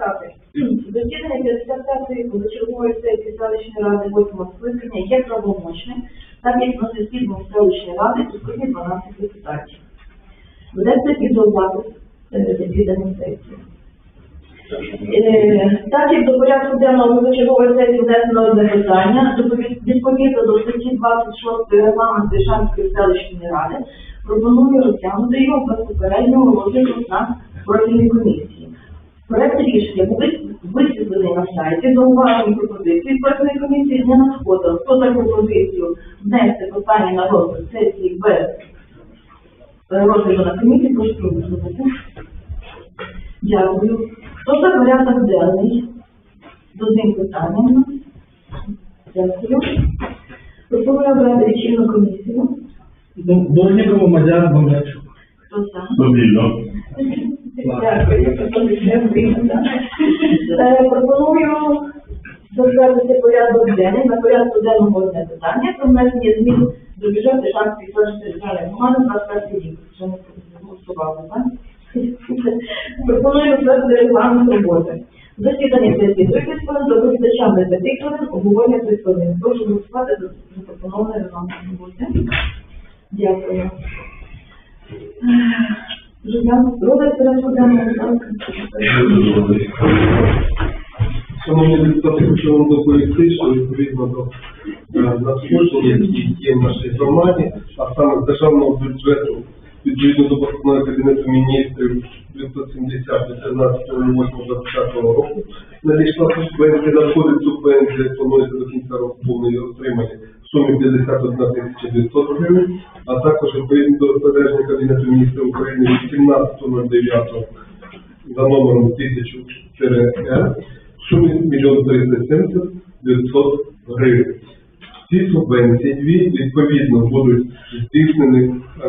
написати. Засідання 55-ї позачергової сесії селищної ради 8 скликання є правомочним, так як на засіданні селищної ради присутні 12 депутатів. Ведеться е, засідання сесії. Е, Так як до порядку денного позачергової сесії внесено одне питання, відповідно до статті 26 регламенту Шанської селищної ради, пропоную розглянути його без попереднього розгляду на профільній комісії. Проект рішення буде висвітлений на сайті, зауважені пропозиції профільної комісії не надходило. Хто за пропозицію внести питання на розгляд сесії без е, розгляду на комісії, прошу проголосувати. Дякую. Хто за порядок денний? З одним питанням. Дякую. Пропоную обрати лічильну комісію. Дорнікова Мадяр Бондарчук. Хто за? Стабільно. Дякую. Пропозиція. Е, Пропоную затвердити порядок денний. На порядку денному одне питання про внесення змін до бюджету селищної територіальної громади 25 рік. Вже не голосували, так? Пропоную затвердити регламент роботи. Засідання сесії 30 хвилин, доповідачам до 5 хвилин, обговорення 3 хвилини. Прошу голосувати за запропонований регламент роботи. Дякую. Життя, Шановні депутати, хочу вам доповісти, що відповідно до е, надходжень, які є в нашій громаді, а саме з державного бюджету, відповідно до постанови Кабінету міністрів 970 від 13.08.2020 року, надійшла субвенція, надходить субвенція, планується до кінця року повної отримання сумі 51 тисяча 900 гривень, а також відповідно до розпорядження Кабінету міністрів України від 17.09 за номером 1000-Р в сумі 1 370 900 гривень. Ці субвенції дві відповідно будуть здійснені е,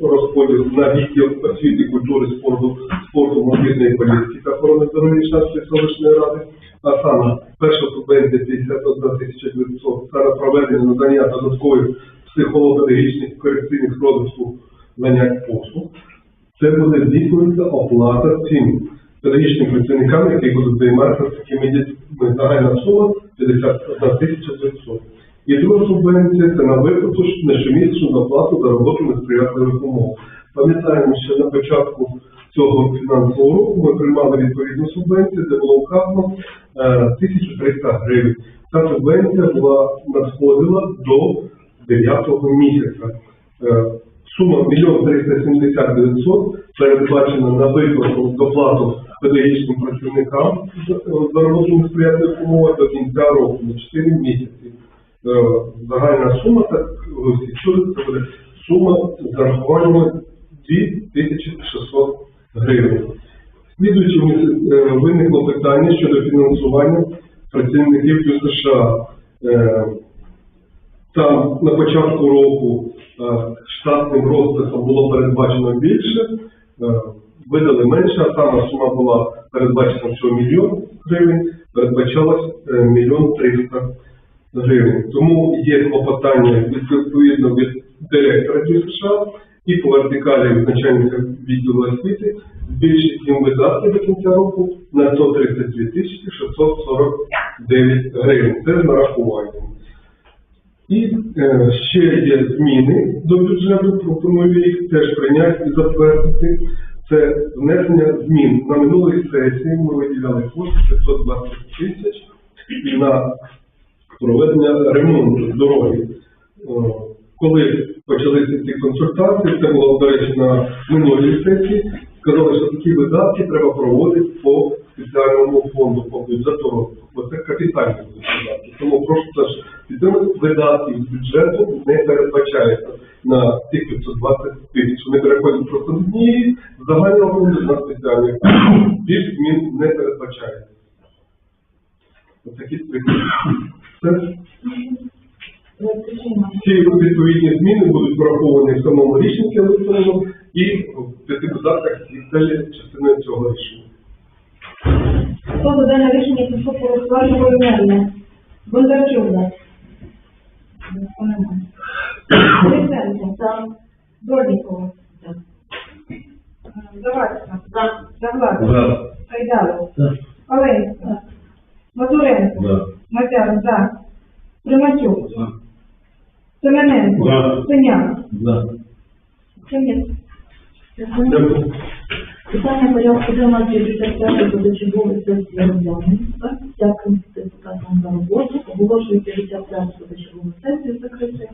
розподіл на відділ освіти, культури, спорту, спорту, мобільної політики та охорони здоров'я Шанської селищної ради. А саме перша субвенція 51 тисяча 900 це на проведення надання додаткових психолого-педагогічних корекційних розвитку занять послуг це буде здійснюватися оплата цим педагогічним працівникам, які будуть займатися такими дітьми. Загальна сума 51 тисяча 900. І друга субвенція це на виплату щомісячну доплату за роботу на сприятливих умов. Пам'ятаємо, що на початку цього фінансового року ми приймали відповідну субвенцію, де було вказано е, 1300 гривень. Ця субвенція була надходила до 9 місяця. Е, Сума 1 370 900 передбачена на виплату доплату педагогічним працівникам за за роботу на сприятливих умовах до кінця року на 4 місяці. Е, Загальна сума, так ви всі чули, це буде сума з зарахуваннями 2600 гривень. Слідуючи е, виникло питання щодо фінансування працівників США. Е, там на початку року е, штатним розписом було передбачено більше, видали менше, а сама сума була передбачена всього мільйон гривень, передбачалось мільйон триста гривень. Тому є клопотання відповідно від директора США і по вертикалі начальника відділу освіти збільшити їм видатки до кінця року на 132 тисячі 649 гривень. Це з нарахуванням. І е, ще є зміни до бюджету, пропоную їх теж прийняти і затвердити. Це внесення змін. На минулій сесії ми виділяли кошти 520 тисяч на проведення ремонту дороги. Коли почалися ці консультації, це було, до речі, на минулій сесії, сказали, що такі видатки треба проводити по спеціальному фонду по бюджету. Бо це капітальні видатки. Тому прошу теж підтримати видатки з бюджету не передбачається на цих 520 тисяч. Вони переходять просто з з загального фонду на спеціальний фонд. Більш змін не передбачається. Ось такі приклади. Розпочнемо. Ці відповідні зміни будуть враховані в самому рішенні електронному і в п'яти додатках і сталі частиною цього рішення. Хто за дане рішення прошу голосувати поіменно? Бондарчук Лисенко. За. Броднікова. За. Завадська. За. Завлада. За. Хайдалов. За. Оленська, Мазуренко, За. Мазяр, за. Приматюк, За. Семененко, Да. Синяк. Да. Синяк. Дякую. Питання порядку денного 55 позачергової сесії розглянуто. Дякую депутатам за роботу. Оголошую 55 позачергову сесію закритою.